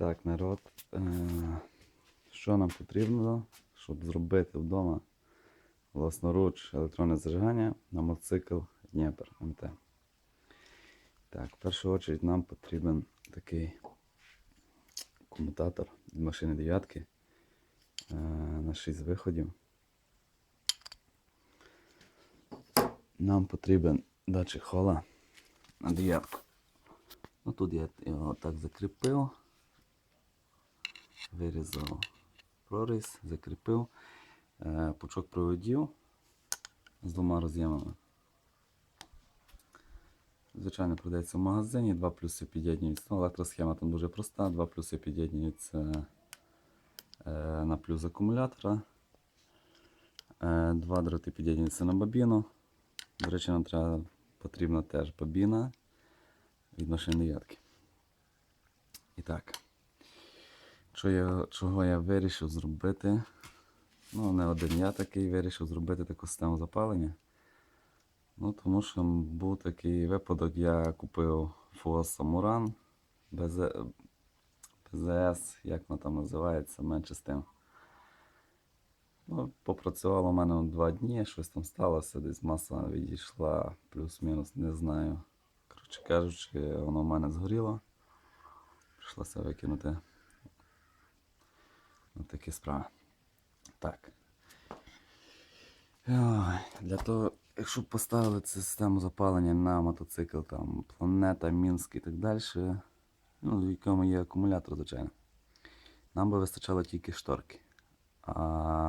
Так, народ. Е, що нам потрібно, щоб зробити вдома власноруч електронне зажигання на мотоцикл Дніпр МТ. Так, в першу очередь нам потрібен такий комутатор від машини дев'ятки е, на 6 виходів. Нам потрібен датчик хола на дев'ятку. Ну тут я його так закріпив, вирізав проріз, закріпив е, пучок проводів з двома роз'ємами. Звичайно, продається в магазині, два плюси під'єднуються. Ну, електросхема там дуже проста, два плюси під'єднуються е, на плюс акумулятора. Е, два дроти під'єднуються на бобіну. До речі, нам треба, потрібна теж бобіна від машини дев'ятки. І так. Я, чого я вирішив зробити? Ну, не один я такий вирішив зробити таку систему запалення. Ну, тому що був такий випадок, я купив ФОС Самуран БЗ, БЗС, як воно там називається, менше з тим. Ну, попрацювало у мене два дні, щось там сталося, десь маса відійшла, плюс-мінус, не знаю. Коротше кажучи, воно в мене згоріло. Прийшлося викинути. Такі справи. Так. Для того, якщо поставили цю систему запалення на мотоцикл, там, планета, Мінськ і так далі, ну, в якому є акумулятор, звичайно, нам би вистачало тільки шторки. А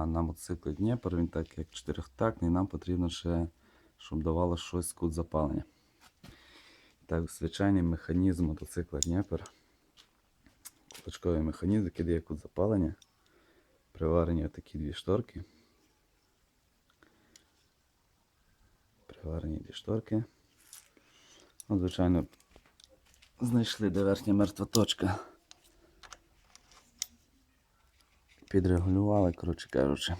на мотоциклі Дніпр, він так як чотирьохтактний, нам потрібно ще, щоб давало щось кут запалення. Так, звичайний механізм мотоцикла Дніпр. Кулачковий механізм, який дає кут запалення. Приварені такі дві шторки. Приварені дві шторки. Ну, звичайно, знайшли, де верхня мертва точка. Підрегулювали, коротше кажучи.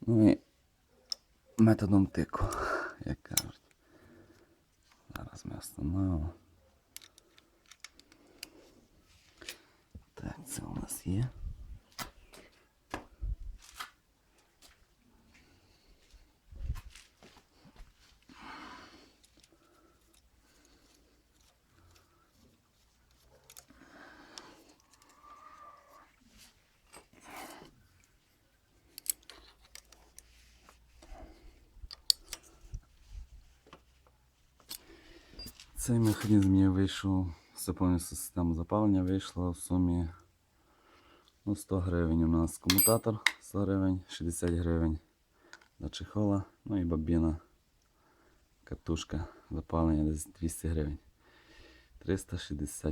Ну і методом тику, як кажуть. Зараз ми встановимо. Так, це у нас є. Цей механізм я вийшов, все повністю система запалення вийшла в сумі ну, 100 гривень. У нас комутатор 100 гривень, 60 гривень до чехола, ну і бабіна, катушка запалення десь 200 гривень. 360